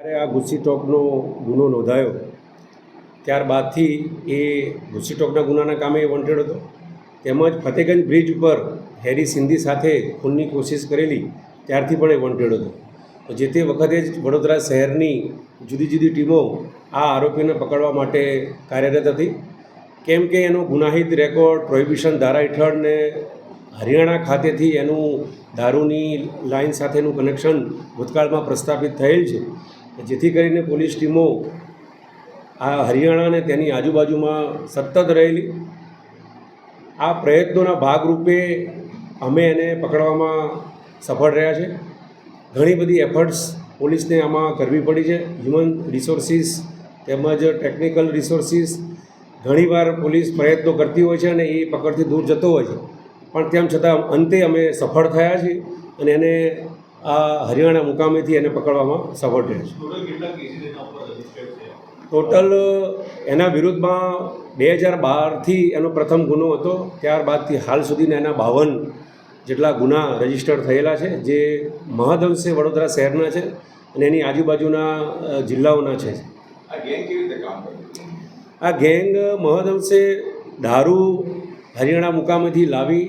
જ્યારે આ ગુસ્સી ટોકનો ગુનો નોંધાયો, ત્યારબાદથી એ ગુસ્સી ટોકના ગુનાના કામે એ વોન્ટેડ હતો. તેમજ ફતેગંજ બ્રિજ ઉપર હેરી સિંધી સાથે ખૂનની કોશિશ કરેલી, ત્યારથી પણ એ વોન્ટેડ હતો. જે તે વખતે જ વડોદરા શહેરની જુદી જુદી ટીમો આ આરોપીને પકડવા માટે કાર્યરત હતી. કેમ કે એનો ગુનાહિત રેકોર્ડ પ્રોહિબિશન ધારા હેઠળ ને હરિયાણા ખાતેથી એનું દારૂની લાઇન સાથેનું કનેક્શન ભૂતકાળમાં પ્રસ્થાપિત થયેલ છે. જેથી કરીને પોલીસ ટીમો આ હરિયાણા અને તેની આજુબાજુમાં સતત રહેલી, આ પ્રયત્નોના ભાગરૂપે અમે એને પકડવામાં સફળ રહ્યા છે. ઘણી બધી એફર્ટ્સ પોલીસને આમાં કરવી પડી છે. હ્યુમન રિસોર્સિસ તેમજ ટેકનિકલ રિસોર્સિસ ઘણીવાર પોલીસ પ્રયત્નો કરતી હોય છે અને એ પકડથી દૂર જતો હોય છે. પણ તેમ છતાં અંતે અમે સફળ થયા છીએ અને એને આ હરિયાણા મુકામેથી એને પકડવામાં સફળ રહ્યા છે? ટોટલ એના વિરુદ્ધમાં બે હજાર બારથી એનો પ્રથમ ગુનો હતો ત્યારબાદથી હાલ સુધીના એના બાવન જેટલા ગુના રજીસ્ટર્ડ થયેલા છે જે મહદઅંશે વડોદરા શહેરના છે અને એની આજુબાજુના જિલ્લાઓના છે. આ ગેંગ મહદઅંશે દારૂ હરિયાણા મુકામેથી લાવી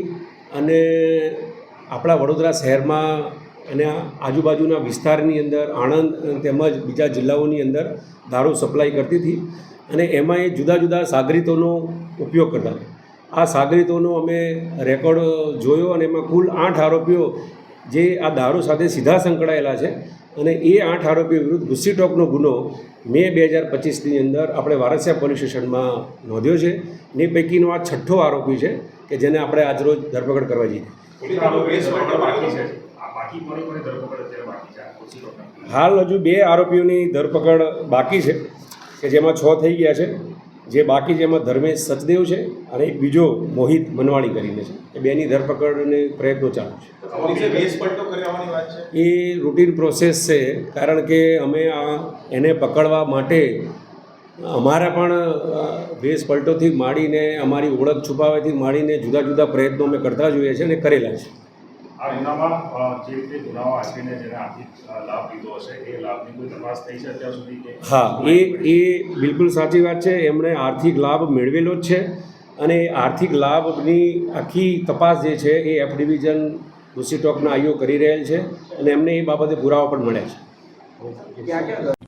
અને આપણા વડોદરા શહેરમાં અને આજુબાજુના વિસ્તારની અંદર આણંદ અને તેમજ બીજા જિલ્લાઓની અંદર દારૂ સપ્લાય કરતી હતી અને એમાં એ જુદા જુદા સાગરીતોનો ઉપયોગ કરતા હતા. આ સાગરીતોનો અમે રેકોર્ડ જોયો અને એમાં કુલ આઠ આરોપીઓ જે આ દારૂ સાથે સીધા સંકળાયેલા છે અને એ આઠ આરોપીઓ વિરુદ્ધ ગુસ્સી ટોકનો ગુનો મે બે હજાર પચીસની અંદર આપણે વારસિયા પોલીસ સ્ટેશનમાં નોંધ્યો છે ને એ પૈકીનો આ છઠ્ઠો આરોપી છે કે જેને આપણે આજરોજ ધરપકડ કરવા જઈએ છે? છે હાલ હજુ બે આરોપીઓની ધરપકડ બાકી છે કે જેમાં છ થઈ ગયા છે. જે બાકી જેમાં ધર્મેશ સચદેવ છે અને એક બીજો મોહિત મનવાણી કરીને છે. એ બેની ધરપકડને પ્રયત્નો ચાલુ છે. છે? એ રૂટીન પ્રોસેસ છે કારણ કે અમે આ એને પકડવા માટે અમારા પણ વેશ પલટોથી માંડીને અમારી ઓળખ છુપાવેથી માંડીને જુદા જુદા પ્રયત્નો અમે કરતા જોઈએ છીએ અને કરેલા છે. આ ગુનામાં જે રીતે ગુનાઓ આચરીને જેને આર્થિક લાભ લીધો હશે એ લાભની કોઈ તપાસ થઈ છે અત્યાર સુધી કે હા એ એ બિલકુલ સાચી વાત છે. એમણે આર્થિક લાભ મેળવેલો જ છે અને આર્થિક લાભની આખી તપાસ જે છે એ એફ ડિવિઝન લુસી ટોકના આઈઓ કરી રહેલ છે અને એમને એ બાબતે પુરાવા પણ મળ્યા છે.